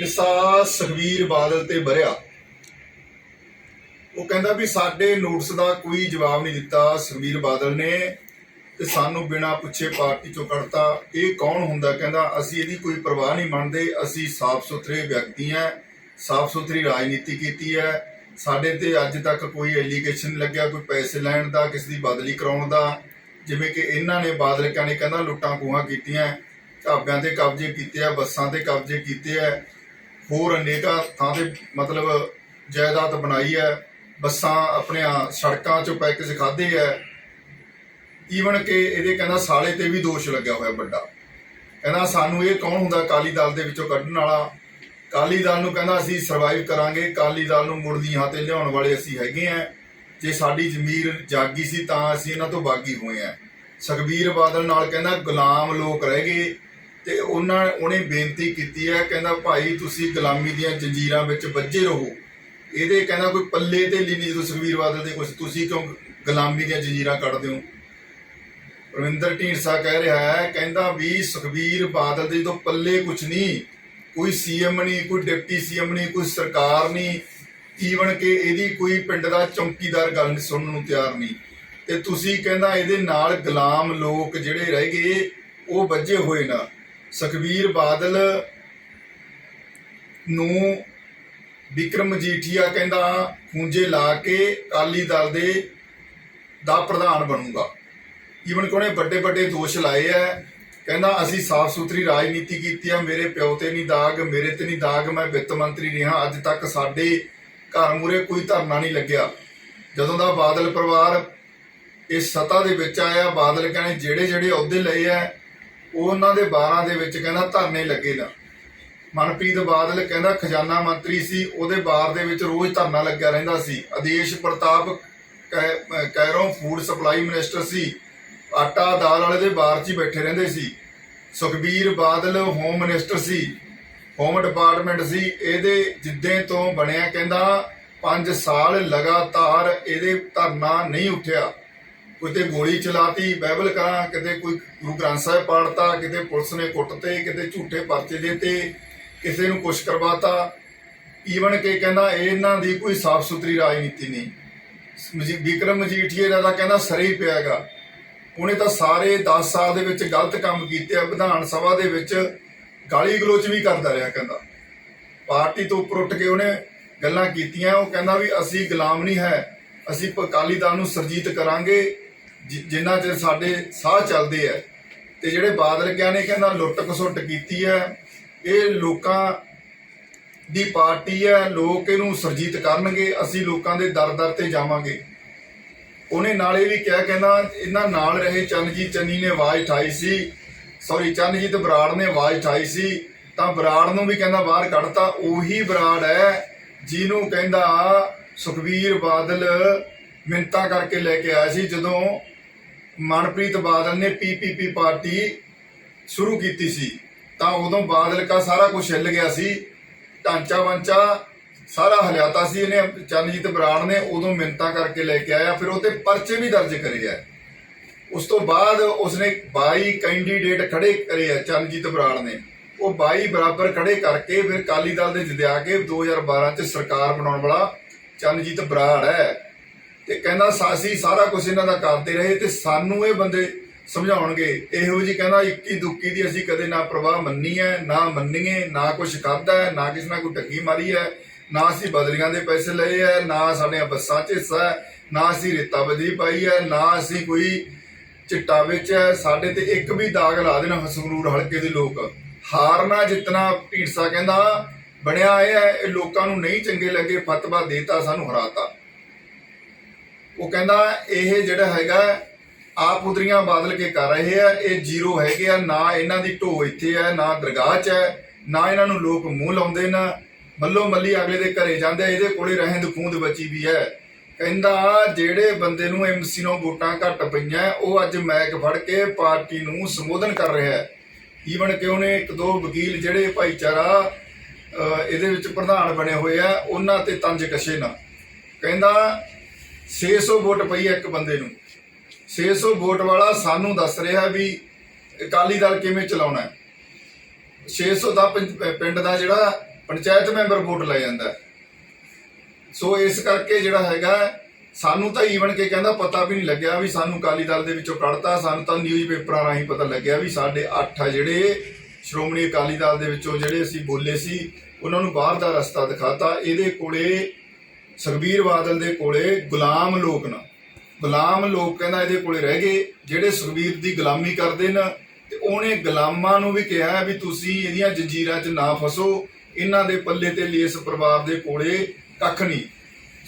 ਢੀਂਡਸਾ ਸੁਖਵੀਰ ਬਾਦਲ ਤੇ ਭਰਿਆ ਉਹ ਕਹਿੰਦਾ ਵੀ ਸਾਡੇ ਨੋਟਿਸ ਦਾ ਕੋਈ ਜਵਾਬ ਨਹੀਂ ਦਿੱਤਾ ਸੁਖਵੀਰ ਬਾਦਲ ਨੇ ਤੇ ਸਾਨੂੰ ਬਿਨਾਂ ਪੁੱਛੇ ਪਾਰਟੀ ਚੋਂ ਕੱਢਤਾ। ਇਹ ਕੌਣ ਹੁੰਦਾ? ਕਹਿੰਦਾ, ਅਸੀਂ ਇਹਦੀ ਕੋਈ ਪਰਵਾਹ ਨਹੀਂ ਮੰਨਦੇ। ਅਸੀਂ ਸਾਫ਼ ਸੁਥਰੇ ਵਿਅਕਤੀ ਹਾਂ ਸਾਫ਼ ਸੁਥਰੀ ਰਾਜਨੀਤੀ ਕੀਤੀ ਹੈ। ਸਾਡੇ ਤੇ ਅੱਜ ਤੱਕ ਕੋਈ ਐਲੀਗੇਸ਼ਨ ਲੱਗਿਆ, ਕੋਈ ਪੈਸੇ ਲੈਣ ਦਾ, ਕਿਸੇ ਦੀ ਬਦਲੀ ਕਰਾਉਣ ਦਾ। ਜਿਵੇਂ ਕਿ ਇਹਨਾਂ ਨੇ ਬਾਦਲ ਕਹਿੰਦੇ ਕਹਿੰਦਾ ਲੁੱਟਾਂ ਖੋਹਾਂ ਕੀਤੀਆਂ, ਢਾਬਿਆਂ ਤੇ ਕਬਜ਼ੇ ਕੀਤੇ ਆ, ਬੱਸਾਂ ਤੇ ਕਬਜ਼ੇ ਕੀਤੇ ਆ। ਹੋਰ ਅਨੇਕਾਂ ਥਾਂ ਤੇ ਮਤਲਬ ਜਾਇਦਾਦ ਬਣਾਈ ਹੈ, ਬੱਸਾਂ ਆਪਣੀਆਂ ਸੜਕਾਂ 'ਚੋਂ ਪੈਕੇਜ ਖਾਦੇ ਹੈ। ਈਵਨ ਕਿ ਇਹਦੇ ਕਹਿੰਦਾ ਸਾਲੇ ਤੇ ਵੀ ਦੋਸ਼ ਲੱਗਿਆ ਹੋਇਆ ਵੱਡਾ। ਕਹਿੰਦਾ ਸਾਨੂੰ ਇਹ ਕੌਣ ਹੁੰਦਾ ਅਕਾਲੀ ਦਲ ਦੇ ਵਿੱਚੋਂ ਕੱਢਣ ਵਾਲਾ? ਅਕਾਲੀ ਦਲ ਨੂੰ ਕਹਿੰਦਾ ਅਸੀਂ ਸਰਵਾਈਵ ਕਰਾਂਗੇ, ਅਕਾਲੀ ਦਲ ਨੂੰ ਮੁੜਦੀ ਹਾਂ ਤੇ ਲਿਆਉਣ ਵਾਲੇ ਅਸੀਂ ਹੈਗੇ ਆ ਜੇ ਸਾਡੀ ਜ਼ਮੀਰ ਜਾਗੀ ਸੀ ਤਾਂ ਅਸੀਂ ਇਹਨਾਂ ਤੋਂ ਬਾਗੀ ਹੋਏ ਆ ਸੁਖਬੀਰ ਬਾਦਲ ਨਾਲ ਕਹਿੰਦਾ ਗੁਲਾਮ ਲੋਕ ਰਹਿ ਗਏ। ਤੇ ਉਹਨਾਂ ਉਹਨੇ ਬੇਨਤੀ ਕੀਤੀ ਹੈ, ਕਹਿੰਦਾ ਭਾਈ ਤੁਸੀਂ ਗੁਲਾਮੀ ਦੀਆਂ ਜੰਜੀਰਾਂ ਵਿੱਚ ਵੱਜੇ ਰਹੋ। ਇਹਦੇ ਕਹਿੰਦਾ ਕੋਈ ਪੱਲੇ ਤੇ ਲਈ ਨਹੀਂ ਜਦੋਂ ਸੁਖਬੀਰ ਬਾਦਲ ਦੇ ਕੁਝ ਤੁਸੀਂ ਕਿਉਂ ਗੁਲਾਮੀ ਦੀਆਂ ਜੰਜੀਰਾਂ ਕੱਢਦੇ ਹੋ? ਰਵਿੰਦਰ ਢੀਂਡਸਾ ਕਹਿ ਰਿਹਾ ਹੈ, ਕਹਿੰਦਾ ਵੀ ਸੁਖਬੀਰ ਬਾਦਲ ਦੇ ਤੋਂ ਪੱਲੇ ਕੁਝ ਨਹੀਂ ਕੋਈ ਸੀਐਮ ਨਹੀਂ ਕੋਈ ਡਿਪਟੀ ਸੀਐਮ ਨਹੀਂ ਕੋਈ ਸਰਕਾਰ ਨਹੀਂ ਈਵਨ ਕਿ ਇਹਦੀ ਕੋਈ ਪਿੰਡ ਦਾ ਚੌਕੀਦਾਰ ਗੱਲ ਨਹੀਂ ਸੁਣਨ ਨੂੰ ਤਿਆਰ ਨਹੀਂ ਤੇ ਤੁਸੀਂ ਕਹਿੰਦਾ ਇਹਦੇ ਨਾਲ ਗੁਲਾਮ ਲੋਕ ਜਿਹੜੇ ਰਹਿ ਗਏ, ਉਹ ਵੱਜੇ ਹੋਏ ਨਾ। ਸੁਖਬੀਰ ਬਾਦਲ ਨੂੰ ਵਿਕਰਮ ਮਜੀਠੀਆ ਕਹਿੰਦਾ, ਖੂੰਜੇ ਲਾ ਕੇ ਅਕਾਲੀ ਦਲ ਦੇ ਦਾ ਪ੍ਰਧਾਨ ਬਣੂਗਾ। ਈਵਨ ਕੋਨੇ ਵੱਡੇ ਵੱਡੇ ਦੋਸ਼ ਲਾਏ ਐ ਕਹਿੰਦਾ, ਅਸੀਂ ਸਾਫ਼ ਸੁਥਰੀ ਰਾਜਨੀਤੀ ਕੀਤੀ ਆ, ਮੇਰੇ ਪਿਓ ਤੇ ਨਹੀਂ ਦਾਗ, ਮੇਰੇ ਤੇ ਨਹੀਂ ਦਾਗ, ਮੈਂ ਵਿੱਤ ਮੰਤਰੀ ਰਿਹਾ ਅੱਜ ਤੱਕ ਸਾਡੇ ਘਰ ਮੂਰੇ ਕੋਈ ਧਰਨਾ ਨਹੀਂ ਲੱਗਿਆ। ਜਦੋਂ ਦਾ ਬਾਦਲ ਪਰਿਵਾਰ ਇਸ ਸੱਤਾ ਦੇ ਵਿੱਚ ਆਇਆ, ਬਾਦਲ ਕਹਿੰਦੇ ਜਿਹੜੇ ਜਿਹੜੇ ਅਹੁਦੇ ਲਏ ਐ ਉਹਨਾਂ ਦੇ 12 ਦੇ ਵਿੱਚ ਕਹਿੰਦਾ ਧਰਨੇ ਲੱਗੇ ਨਾ ਮਨਪ੍ਰੀਤ ਬਾਦਲ ਕਹਿੰਦਾ ਖਜ਼ਾਨਾ ਮੰਤਰੀ ਸੀ, ਉਹਦੇ ਬਾਰ ਦੇ ਵਿੱਚ ਰੋਜ਼ ਧਰਨਾ ਲੱਗਿਆ ਰਹਿੰਦਾ ਸੀ। Adesh Partap Kairon food supply minister ਸੀ। ਆਟਾ ਦਾਲ ਵਾਲੇ ਦੇ ਬਾਰ 'ਚ ਹੀ ਬੈਠੇ ਰਹਿੰਦੇ ਸੀ। ਸੁਖਬੀਰ ਬਾਦਲ ਹੋਮ ਮਿਨਿਸਟਰ ਸੀ, ਹੋਮ ਡਿਪਾਰਟਮੈਂਟ ਸੀ। ਇਹਦੇ ਜਿੱਦੇ ਤੋਂ ਬਣਿਆ ਕਹਿੰਦਾ 5 ਸਾਲ ਲਗਾਤਾਰ ਇਹਦੇ ਧਰਨਾ ਨਹੀਂ ਉੱਠਿਆ। ਕਿਤੇ ਗੋਲੀ ਚਲਾਤੀ ਬਾਈਬਲ ਕਰਾਂ ਕਿਤੇ ਕੋਈ ਗੁਰੂ ਗ੍ਰੰਥ ਸਾਹਿਬ ਪਾੜਤਾ, ਕਿਤੇ ਪੁਲਿਸ ਨੇ ਕੁੱਟਤੇ ਕਿਤੇ ਝੂਠੇ ਪਰਚੇ ਦੇਤੇ, ਕਿਸੇ ਨੂੰ ਕੁਛ ਕਰਵਾਤਾ। ਈਵਨ ਕਿ ਕਹਿੰਦਾ ਇਹਨਾਂ ਦੀ ਕੋਈ ਸਾਫ਼ ਸੁਥਰੀ ਰਾਜਨੀਤੀ ਨਹੀਂ। ਵਿਕਰਮ ਮਜੀਠੀਏ ਦਾ ਕਹਿੰਦਾ ਸਰੇ ਹੀ ਪਿਆਗਾ ਉਹਨੇ ਤਾਂ ਸਾਰੇ 10 ਸਾਲ ਦੇ ਵਿੱਚ ਗਲਤ ਕੰਮ ਕੀਤੇ ਆ, ਵਿਧਾਨ ਸਭਾ ਦੇ ਵਿੱਚ ਗਾਲੀ ਗਲੋਚ ਵੀ ਕਰਦਾ ਰਿਹਾ ਕਹਿੰਦਾ। ਪਾਰਟੀ ਤੋਂ ਉੱਪਰ ਉੱਠ ਕੇ ਉਹਨੇ ਗੱਲਾਂ ਕੀਤੀਆਂ, ਉਹ ਕਹਿੰਦਾ ਵੀ ਅਸੀਂ ਗੁਲਾਮ ਨਹੀਂ ਹੈ, ਅਸੀਂ ਅਕਾਲੀ ਦਲ ਨੂੰ ਸਰਜੀਤ ਕਰਾਂਗੇ। ਜਿੰਨਾ ਚਿਰ ਸਾਡੇ ਸਾਹ ਚੱਲਦੇ ਆ ਤੇ ਜਿਹੜੇ ਬਾਦਲ ਕਿਆ ਨੇ ਕਹਿੰਦਾ ਲੁੱਟ ਖਸੁੱਟ ਕੀਤੀ ਹੈ ਇਹ ਲੋਕਾਂ ਦੀ ਪਾਰਟੀ ਹੈ ਲੋਕ ਇਹਨੂੰ ਸਰਜੀਤ ਕਰਨਗੇ, ਅਸੀਂ ਲੋਕਾਂ ਦੇ ਦਰ ਦਰ ਤੇ ਜਾਵਾਂਗੇ। ਉਹਨੇ ਨਾਲੇ ਵੀ ਕਿਹਾ ਕਹਿੰਦਾ, ਇਹਨਾਂ ਨਾਲ ਰਹੇ ਚੰਨਜੀਤ ਚੰਨੀ ਨੇ ਆਵਾਜ਼ ਉਠਾਈ ਸੀ ਸੌਰੀ ਚੰਨਜੀਤ ਬਰਾੜ ਨੇ ਆਵਾਜ਼ ਉਠਾਈ ਸੀ, ਤਾਂ ਬਰਾੜ ਨੂੰ ਵੀ ਕਹਿੰਦਾ ਬਾਹਰ ਕੱਢਤਾ, ਉਹੀ ਬਰਾੜ ਹੈ ਜਿਹਨੂੰ ਕਹਿੰਦਾ ਸੁਖਵੀਰ ਬਾਦਲ ਮਿੰਤਾ ਕਰਕੇ ਲੈ ਕੇ ਆਇਆ ਸੀ ਜਦੋਂ ਮਨਪ੍ਰੀਤ ਬਾਦਲ ਨੇ ਪੀਪੀਪੀ ਪਾਰਟੀ ਸ਼ੁਰੂ ਕੀਤੀ ਸੀ। ਤਾਂ ਉਦੋਂ ਬਾਦਲ ਕਾ ਸਾਰਾ ਕੁਝ ਹਿੱਲ ਗਿਆ ਸੀ। ਢਾਂਚਾ ਵਾਂਚਾ ਸਾਰਾ ਹਲਿਆਤਾ ਸੀ ਇਹਨੇ। ਚਰਨਜੀਤ ਬਰਾੜ ਨੇ ਉਦੋਂ ਮਿੰਤਾ ਕਰਕੇ ਲੈ ਕੇ ਆਇਆ, ਫਿਰ ਉਹ ਤੇ ਪਰਚੇ ਵੀ ਦਰਜ ਕਰੇ ਆ। ਉਸ ਤੋਂ ਬਾਅਦ ਉਸਨੇ 22 ਕੈਂਡੀਡੇਟ ਖੜੇ ਕਰੇ ਆ ਚਰਨਜੀਤ ਬਰਾੜ ਨੇ। ਉਹ 22 ਬਰਾਬਰ ਖੜੇ ਕਰਕੇ ਫਿਰ ਕਾਲੀ ਦਲ ਦੇ ਜਿੱਦਿਆ ਕੇ 2012 ਚ ਸਰਕਾਰ ਬਣਾਉਣ ਵਾਲਾ ਚਰਨਜੀਤ ਬਰਾੜ ਹੈ। ਤੇ ਕਹਿੰਦਾ ਸਾਸੀ ਸਾਰਾ ਕੁਝ ਇਹਨਾਂ ਦਾ ਕਰਦੇ ਰਹੇ ਤੇ ਸਾਨੂੰ ਇਹ ਬੰਦੇ ਸਮਝਾਉਣਗੇ। ਇਹੋ ਜੀ ਕਹਿੰਦਾ ਇੱਕੀ ਦੁੱਕੀ ਦੀ ਅਸੀਂ ਕਦੇ ਨਾ ਪ੍ਰਵਾਹ ਮੰਨੀ ਹੈ, ਨਾ ਮੰਨੀਏ, ਨਾ ਕੁਝ ਖਾਦਾ ਹੈ, ਨਾ ਕਿਸੇ ਨਾਲ ਕੋਈ ਟੱਕੀ ਮਾਰੀ ਹੈ, ਨਾ ਅਸੀਂ ਬਦਲੀਆਂ ਦੇ ਪੈਸੇ ਲਏ ਹੈ, ਨਾ ਸਾਡੀਆਂ ਬੱਸਾਂ 'ਚ ਹਿੱਸਾ ਹੈ, ਨਾ ਅਸੀਂ ਰੇਤਾ ਬਦਲੀ ਪਾਈ ਹੈ, ਨਾ ਅਸੀਂ ਕੋਈ ਚਿੱਟਾ ਵਿੱਚ ਹੈ। ਸਾਡੇ ਤੇ ਇੱਕ ਵੀ ਦਾਗ ਲਾ ਦੇਣਾ ਸੰਗਰੂਰ ਹਲਕੇ ਦੇ ਲੋਕ। ਹਾਰਨਾ ਜਿੱਤਣਾ ਢੀਂਡਸਾ ਕਹਿੰਦਾ, ਬਣਿਆ ਇਹ ਹੈ, ਇਹ ਲੋਕਾਂ ਨੂੰ ਨਹੀਂ ਚੰਗੇ ਲੱਗੇ, ਫਤਵਾ ਦੇਤਾ, ਸਾਨੂੰ ਹਰਾਤਾ। ਉਹ ਕਹਿੰਦਾ ਇਹ ਜਿਹੜਾ ਹੈਗਾ ਆਪ ਉਦਰੀਆਂ ਬਾਦਲ ਕੇ ਕਰ ਰਹੇ ਆ ਇਹ ਜ਼ੀਰੋ ਹੈਗੇ ਆ ਨਾ ਇਹਨਾਂ ਦੀ ਢੋ ਇੱਥੇ ਹੈ ਨਾ ਦਰਗਾਹ 'ਚ ਹੈ ਨਾ ਇਹਨਾਂ ਨੂੰ ਲੋਕ ਮੂੰਹ ਲਾਉਂਦੇ ਨਾ ਮੱਲੋ ਮੱਲੀ ਅਗਲੇ ਦੇ ਘਰੇ ਜਾਂਦੇ ਆ, ਇਹਦੇ ਕੋਲੇ ਰਹਿੰਦ ਖੂੰਦ ਬਚੀ ਵੀ ਹੈ ਕਹਿੰਦਾ ਜਿਹੜੇ ਬੰਦੇ ਨੂੰ ਐਮਸੀ ਨੂੰ ਵੋਟਾਂ ਘੱਟ ਪਈਆਂ ਉਹ ਅੱਜ ਮੈਕ ਫੜ ਕੇ ਪਾਰਟੀ ਨੂੰ ਸੰਬੋਧਨ ਕਰ ਰਿਹਾ ਹੈ। ਈਵਨ ਕਿ ਉਹਨੇ ਇੱਕ ਦੋ ਵਕੀਲ ਜਿਹੜੇ ਭਾਈਚਾਰਾ ਇਹਦੇ ਵਿੱਚ ਪ੍ਰਧਾਨ ਬਣੇ ਹੋਏ ਆ ਉਹਨਾਂ ਤੇ ਤੰਜ ਕਸ਼ੇ ਨਾ। ਕਹਿੰਦਾ 600 ਵੋਟ ਪਈ ਹੈ ਇੱਕ ਬੰਦੇ ਨੂੰ। 600 ਵੋਟ ਵਾਲਾ ਸਾਨੂੰ ਦੱਸ ਰਿਹਾ ਵੀ ਅਕਾਲੀ ਦਲ ਕਿਵੇਂ ਚਲਾਉਣਾ ਹੈ। 600 ਦਾ ਪਿੰ- ਪਿੰਡ ਦਾ ਜਿਹੜਾ ਪੰਚਾਇਤ ਮੈਂਬਰ ਵੋਟ ਲੈ ਜਾਂਦਾ ਸੋ ਇਸ ਕਰਕੇ ਜਿਹੜਾ ਹੈਗਾ, ਸਾਨੂੰ ਤਾਂ ਈਵਨ ਕਿ ਕਹਿੰਦਾ ਪਤਾ ਵੀ ਨਹੀਂ ਲੱਗਿਆ ਵੀ ਸਾਨੂੰ ਅਕਾਲੀ ਦਲ ਦੇ ਵਿੱਚੋਂ ਕੱਢਤਾ, ਸਾਨੂੰ ਤਾਂ ਨਿਊਜ਼ ਪੇਪਰਾਂ ਰਾਹੀਂ ਪਤਾ ਲੱਗਿਆ ਵੀ ਸਾਡੇ 8 ਆ ਜਿਹੜੇ ਸ਼੍ਰੋਮਣੀ ਅਕਾਲੀ ਦਲ ਦੇ ਵਿੱਚੋਂ ਜਿਹੜੇ ਅਸੀਂ ਬੋਲੇ ਸੀ, ਉਹਨਾਂ ਨੂੰ ਬਾਹਰ ਦਾ ਰਸਤਾ ਦਿਖਾਤਾ, ਇਹਦੇ ਕੋਲੇ ਸੁਖਬੀਰ ਬਾਦਲ ਦੇ ਕੋਲੇ ਗੁਲਾਮ ਲੋਕ ਨਾ। ਗੁਲਾਮ ਲੋਕ ਕਹਿੰਦਾ ਇਹਦੇ ਕੋਲੇ ਰਹਿ ਗਏ, ਜਿਹੜੇ ਸੁਖਬੀਰ ਦੀ ਗੁਲਾਮੀ ਕਰਦੇ ਨੇ, ਤੇ ਉਹਨੇ ਗੁਲਾਮਾਂ ਨੂੰ ਵੀ ਕਿਹਾ ਵੀ ਤੁਸੀਂ ਇਹਦੀਆਂ ਜੰਜੀਰਾਂ 'ਚ ਨਾ ਫਸੋ, ਇਹਨਾਂ ਦੇ ਪੱਲੇ ਤੇ ਲੇਸ ਪਰਿਵਾਰ ਦੇ ਕੋਲੇ ਕੱਖ ਨਹੀਂ।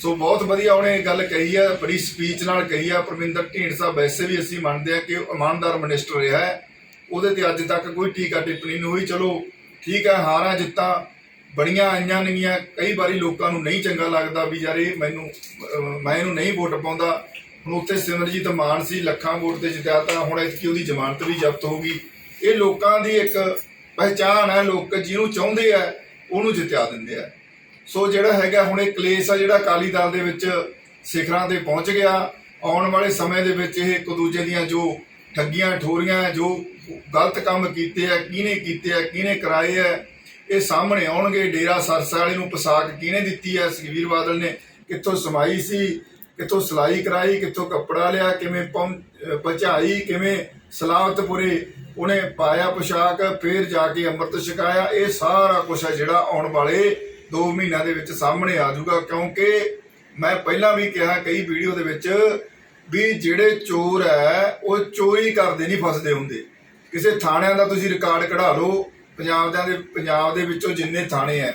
ਸੋ ਬਹੁਤ ਵਧੀਆ ਉਹਨੇ ਇਹ ਗੱਲ ਕਹੀ ਹੈ ਬੜੀ ਸਪੀਚ ਨਾਲ ਕਹੀ ਹੈ ਪਰਮਿੰਦਰ ਢੀਂਡਸਾ ਵੈਸੇ ਵੀ ਅਸੀਂ ਮੰਨਦੇ ਹਾਂ ਕਿ ਉਹ ਇਮਾਨਦਾਰ ਮਿਨਿਸਟਰ ਰਿਹਾ ਹੈ। ਉਹਦੇ ਤੇ ਅੱਜ ਤੱਕ ਕੋਈ ਟੀਕਾ ਟਿੱਪਣੀ ਨਹੀਂ ਹੋਈ, ਚਲੋ ਠੀਕ ਹੈ, ਹਾਰਾਂ ਜਿੱਤਾਂ ਬੜੀਆਂ ਆਈਆਂ ਨੇਗੀਆਂ। ਕਈ ਵਾਰੀ ਲੋਕਾਂ ਨੂੰ ਨਹੀਂ ਚੰਗਾ ਲੱਗਦਾ ਵੀ ਯਾਰ ਇਹ ਮੈਨੂੰ ਮੈਂ ਇਹਨੂੰ ਨਹੀਂ ਵੋਟ ਪਾਉਂਦਾ। ਹੁਣ ਉੱਥੇ ਸਿਮਰਜੀਤ ਮਾਨ ਸੀ, ਲੱਖਾਂ ਵੋਟ ਤੇ ਜਿੱਤਿਆ ਤਾਂ ਹੁਣ ਇਤਕੀ ਉਹਦੀ ਜ਼ਮਾਨਤ ਵੀ ਜ਼ਬਤ ਹੋ ਗਈ। ਇਹ ਲੋਕਾਂ ਦੀ ਇੱਕ ਪਹਿਚਾਣ ਹੈ, ਲੋਕ ਜਿਹਨੂੰ ਚਾਹੁੰਦੇ ਆ, ਉਹਨੂੰ ਜਿੱਤਿਆ ਦਿੰਦੇ ਆ। ਸੋ ਜਿਹੜਾ ਹੈਗਾ ਹੁਣ ਇਹ ਕਲੇਸ਼ ਆ, ਜਿਹੜਾ ਅਕਾਲੀ ਦਲ ਦੇ ਵਿੱਚ ਸਿਖਰਾਂ ਤੇ ਪਹੁੰਚ ਗਿਆ, ਆਉਣ ਵਾਲੇ ਸਮੇਂ ਦੇ ਵਿੱਚ ਇਹ ਇੱਕ ਦੂਜੇ ਦੀਆਂ ਜੋ ਠੱਗੀਆਂ, ਠੋਰੀਆਂ, ਜੋ ਗਲਤ ਕੰਮ ਕੀਤੇ ਆ, ਕਿਹਨੇ ਕੀਤੇ ਆ, ਕਿਹਨੇ ਕਰਾਏ ਆ ਇਹ ਸਾਹਮਣੇ ਆਉਣਗੇ, ਡੇਰਾ ਸਰਸਾ ਵਾਲੇ ਨੂੰ ਪੋਸ਼ਾਕ ਕਿਹਨੇ ਦਿੱਤੀ ਹੈ? ਸੁਖਬੀਰ ਬਾਦਲ ਨੇ ਕਿੱਥੋਂ ਸਮਾਈ ਸੀ, ਕਿੱਥੋਂ ਸਿਲਾਈ ਕਰਾਈ, ਕਿੱਥੋਂ ਕੱਪੜਾ ਲਿਆ, ਕਿਵੇਂ ਪਹੁੰ- ਪਹੁੰਚਾਈ, ਕਿਵੇਂ ਸਲਾਵਤਪੁਰੇ ਉਹਨੇ ਪਾਇਆ ਪੋਸ਼ਾਕ, ਫੇਰ ਜਾ ਕੇ ਅੰਮ੍ਰਿਤ ਛਕਾਇਆ। ਇਹ ਸਾਰਾ ਕੁਝ ਹੈ ਜਿਹੜਾ ਆਉਣ ਵਾਲੇ 2 ਮਹੀਨਿਆਂ ਦੇ ਵਿੱਚ ਸਾਹਮਣੇ ਆ ਜਾਊਗਾ, ਕਿਉਂਕਿ ਮੈਂ ਪਹਿਲਾਂ ਵੀ ਕਿਹਾ ਕਈ ਵੀਡੀਓ ਦੇ ਵਿੱਚ ਵੀ ਜਿਹੜੇ ਚੋਰ ਹੈ, ਉਹ ਚੋਰੀ ਕਰਦੇ ਨਹੀਂ ਫਸਦੇ ਹੁੰਦੇ। ਕਿਸੇ ਥਾਣਿਆਂ ਦਾ ਤੁਸੀਂ ਰਿਕਾਰਡ ਕਢਾ ਲਓ ਪੰਜਾਬ ਦੇ ਪੰਜਾਬ ਦੇ ਵਿੱਚੋਂ ਜਿੰਨੇ ਥਾਣੇ ਹੈ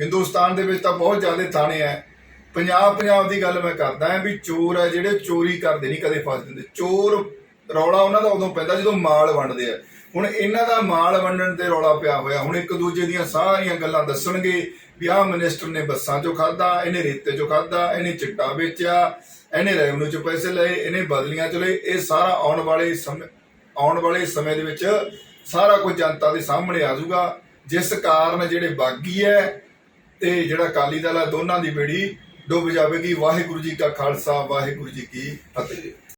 ਹਿੰਦੁਸਤਾਨ ਦੇ ਵਿੱਚ ਤਾਂ ਬਹੁਤ ਜ਼ਿਆਦਾ ਥਾਣੇ ਹੈ ਪੰਜਾਬ ਪੰਜਾਬ ਦੀ ਗੱਲ ਮੈਂ ਕਰਦਾ ਹਾਂ ਵੀ ਚੋਰ ਹੈ ਜਿਹੜੇ ਚੋਰੀ ਕਰਦੇ ਨਹੀਂ, ਕਦੇ ਫਸ ਦਿੰਦੇ ਚੋਰ ਰੌਲਾ ਉਹਨਾਂ ਦਾ ਉਦੋਂ ਪੈਂਦਾ ਜਦੋਂ ਮਾਲ ਵੰਡਦੇ ਆ। ਹੁਣ ਇਹਨਾਂ ਦਾ ਮਾਲ ਵੰਡਣ ਤੇ ਰੌਲਾ ਪਿਆ ਹੋਇਆ, ਹੁਣ ਇੱਕ ਦੂਜੇ ਦੀਆਂ ਸਾਰੀਆਂ ਗੱਲਾਂ ਦੱਸਣਗੇ ਵੀ ਆਹ ਮਿਨਿਸਟਰ ਨੇ ਬੱਸਾਂ 'ਚੋਂ ਖਾਦਾ ਇਹਨੇ ਰੇਤੇ 'ਚੋਂ ਖਾਦਾ ਇਹਨੇ ਚਿੱਟਾ ਵੇਚਿਆ, ਇਹਨੇ ਰੈਵਨਿਊ ਚ ਪੈਸੇ ਲਏ, ਇਹਨੇ ਬਦਲੀਆਂ 'ਚ ਲਏ, ਇਹ ਸਾਰਾ ਆਉਣ ਵਾਲੇ ਸਮੇਂ ਆਉਣ ਵਾਲੇ ਸਮੇਂ ਦੇ ਵਿੱਚ ਸਾਰਾ ਕੁਝ ਜਨਤਾ ਦੇ ਸਾਹਮਣੇ ਆ ਜਾਊਗਾ। ਜਿਸ ਕਾਰਨ ਜਿਹੜੇ ਬਾਗੀ ਹੈ ਤੇ ਜਿਹੜਾ ਅਕਾਲੀ ਦਲ ਹੈ, ਦੋਨਾਂ ਦੀ ਬੇੜੀ ਡੁੱਬ ਜਾਵੇਗੀ। ਵਾਹਿਗੁਰੂ ਜੀ ਕਾ ਖਾਲਸਾ, ਵਾਹਿਗੁਰੂ ਜੀ ਕੀ ਫਤਿਹ।